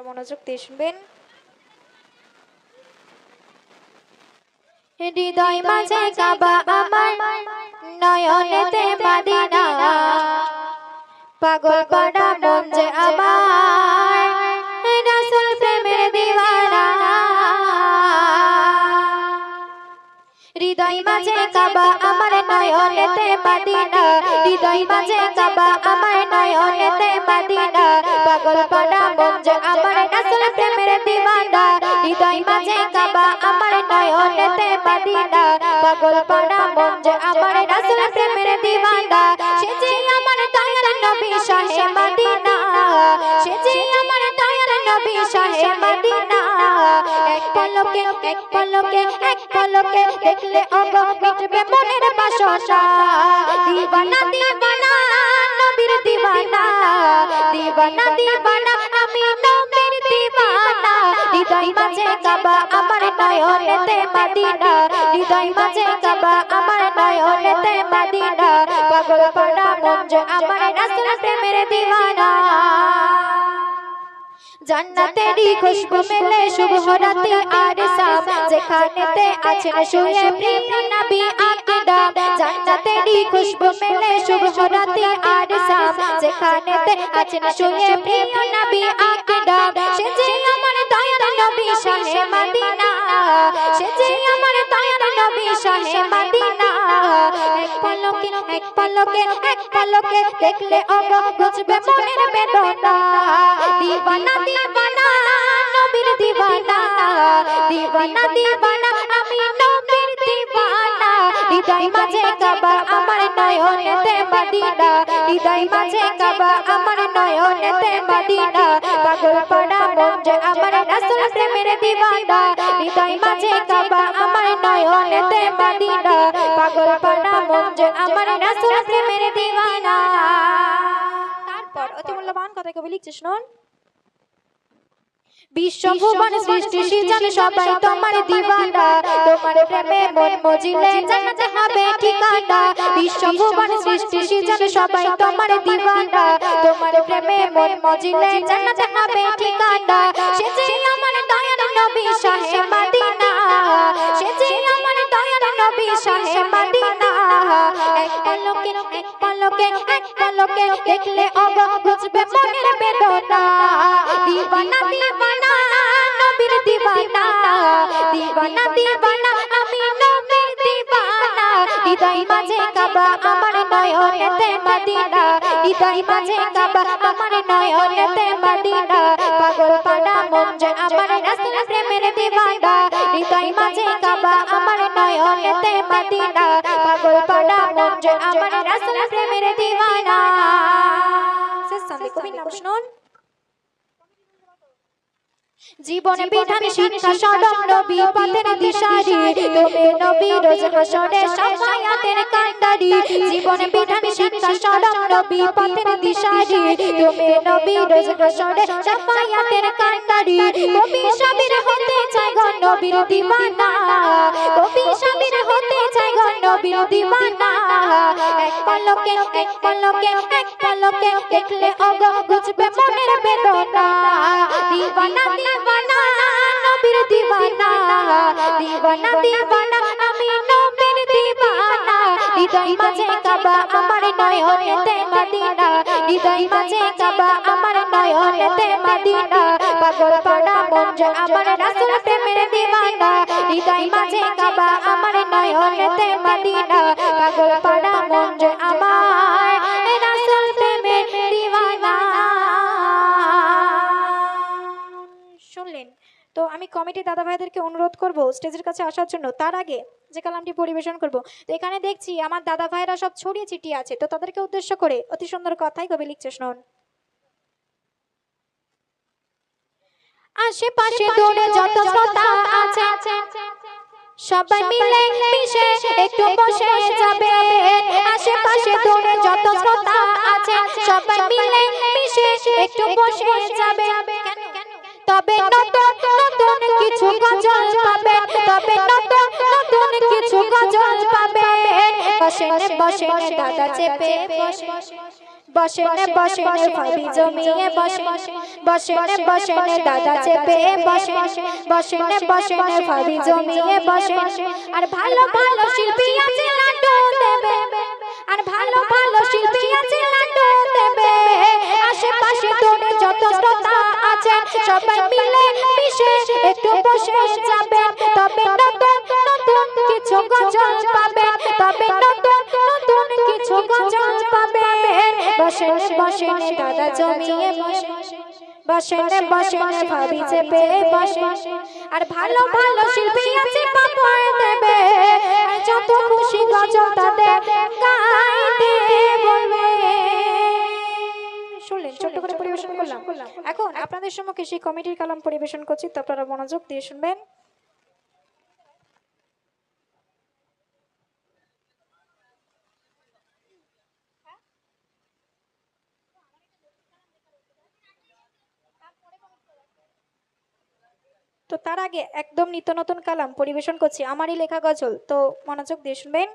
আপনারা মনোযোগ দিয়ে শুনবেন। হৃদয় মাঝে কাবা আমার নয়নেতে মাদিনা পাগল পাড়া মন যে আমার মাঝে কাবা আমার নয়নেতে মাদিনা। হৃদয় মাঝে কাবা আমার নয়নেতে মাদিনা। পাগল পাড়া মন আমার রাসূল প্রেমের দিওয়ানা হৃদয় মাঝে কাবা আমার নয়নেতে মাদিনা। পাগল পাড়া মন আমার রাসূল প্রেমের দিওয়ানা সে যে আমার দয়ার নবী শাহে মদিনা। সে যে আমার দয়ার নবী শাহে মদিনা। এক পলকে এক পলকে দেখলে অগ মিটবে মনের বাসনা। দিবানা দিবানা, নবীর দিবানা। দিবানা দিবানা, আমি নবীর দিবানা। হৃদয় মাঝে কাবা, আমার নয়নেতে মদিনা। হৃদয় মাঝে কাবা, আমার নয়নেতে মদিনা। পাগল পাড়া মন আমার রাসূল প্রেমের দিওয়ানা জান্নাতেরই খুশবু মেলে শুভ রাতে আর সাম যেখানেতে আছেন শুয়ে প্রিয় নবী আকরাম জান্নাতেরই খুশবু মেলে শুভ রাতে আর সাম যেখানেতে আছেন শুয়ে প্রিয় নবী আকরাম সে যে আমার দয়ার নবী শাহে মদিনা সে যে আমার দয়ার নবী শাহে মদিনা। এক পলকে এক পলকে এক পলকে দেখলে অগ বুঝবে মনের বেদনা। দিবানা দিবানা, নবীর দিবানা। দিবানা দিবানা, আমি নবীর দিবানা। হৃদয় মাঝে কাবা আমার নয়নেতে মদিনা হৃদয় মাঝে কাবা আমার নয়নেতে মদিনা পাগল পড়া মন যে আমার রাসূল প্রেমের দিবানা। হৃদয় মাঝে কাবা আমার নয়নেতে মদিনা পাগল পড়া মন যে আমার রাসূল প্রেমের দিবানা। তারপর অতি মূল্যবান কথা কবি লিখছে শুনুন বিশ্বভুবন সৃষ্টি সৃজন সবাই তোমার দিবানা। তোমার প্রেমে মন মজিলে জান্নাতে হবে ঠিকানা। বিশ্বভুবন সৃষ্টি সৃজন সবাই তোমার দিবানা। তোমার প্রেমে মন মজিলে জান্নাতে হবে ঠিকানা। সে যে আমার দয়ার নবী শাহে মদিনা। সে যে আমার দয়ার নবী শাহে মদিনা। এক পলকে এক পলকে এক পলকে দেখলে অগ বুঝবে মনের বেদনা। দিবানা দিবানা হৃদয় মাঝে কাবা, আমার নয়নেতে মদিনা। হৃদয় মাঝে কাবা, আমার নয়নেতে মদিনা। পাগল পাড়া মন যে আমার রাসূল প্রেমের দিবানা। হৃদয় মাঝে কাবা, আমার নয়নেতে মদিনা। পাগল পাড়া মন যে আমার রাসূল প্রেমের দিবানা। শেষ সন্ধে কবি নাম শুনুন জীবনে বিধান শিক্ষা সদম নবী পথের দিশারি। তুমি নবী রোজ হাসরে সাফায়াতের কান্ডারি। জীবনে বিধান শিক্ষা সদম নবী পথের দিশারি। তুমি নবী রোজ হাসরে সাফায়াতের কান্ডারি। কবি সাবির হতে চায় গো নবীর দিবানা। কবি সাবির হতে চায় গো নবীর দিবানা এক পলকে এক পলকে এক পলকে দেখলে অগ বুঝবে মনের বেদনা। দিবানা দিবানা, নবীর দিবানা। দিবানা দিবানা, আমি নবীর দিবানা। হৃদয় মাঝে কাবা, আমার নয়নেতে মদিনা। হৃদয় মাঝে কাবা, আমার নয়নেতে মদিনা। পাগল পাড়া, মন আমার রাসূল প্রেমের হৃদয় মাঝে কাবা আমার নয়নেতে মদিনা। পাগল পাড়া মন যে আমার রাসূল প্রেমের দিবানা শুনলেন? তো আমি কমিটি দাদা ভাইদেরকে অনুরোধ করব স্টেজের কাছে আসার জন্য। তার আগে যে কালামটি পরিবেশন করব, তো এখানে দেখছি আমার দাদা ভাইরা সব ছড়িয়ে ছিটিয়ে আছে। তো তাদেরকে উদ্দেশ্য করে অতি সুন্দর কথাই কবি লিখছে, শুনুন। আশেপাশে দৌড়ে যত শ্রোতা আছে সবাই মিলে মিশে একটু বসে যাবে। আশেপাশে দৌড়ে যত শ্রোতা আছে সবাই মিলে মিশে একটু বসে যাবে। তবে নতুন নতুন কিছু গজল পাবে। বসেনে বসেনে দাদা চেপে বসেনে বসেনে ভাবি জমিয়ে বসে বসেনে বসেনে দাদা চেপে বসে বসেনে বসেনে ভাবি জমিয়ে বসে আর ভালো ভালো শিল্পী আছে লাড্ডু দেবে আর ভালো ভালো শিল্পী আছে লাড্ডু দেবে। আশেপাশে তোর যত শ্রোতা আছে সবাই মিলে দাদা জমিয়ে ভাবি চেপে আর ভালো ভালো শিল্পী আছে পাপড় দেবে। যত খুশি বলবে। শুনলেন, ছোট্ট করে পরিবেশন করলাম। এখন আপনাদের সম্মুখে সেই কমিটির কালাম পরিবেশন করছি। তো আপনারা মনোযোগ দিয়ে শুনবেন। তো তার আগে একদম নিত্য নতুন কালাম পরিবেশন করছি। আমারই লেখা গজল। তো মনোযোগ দিয়ে শুনবেন।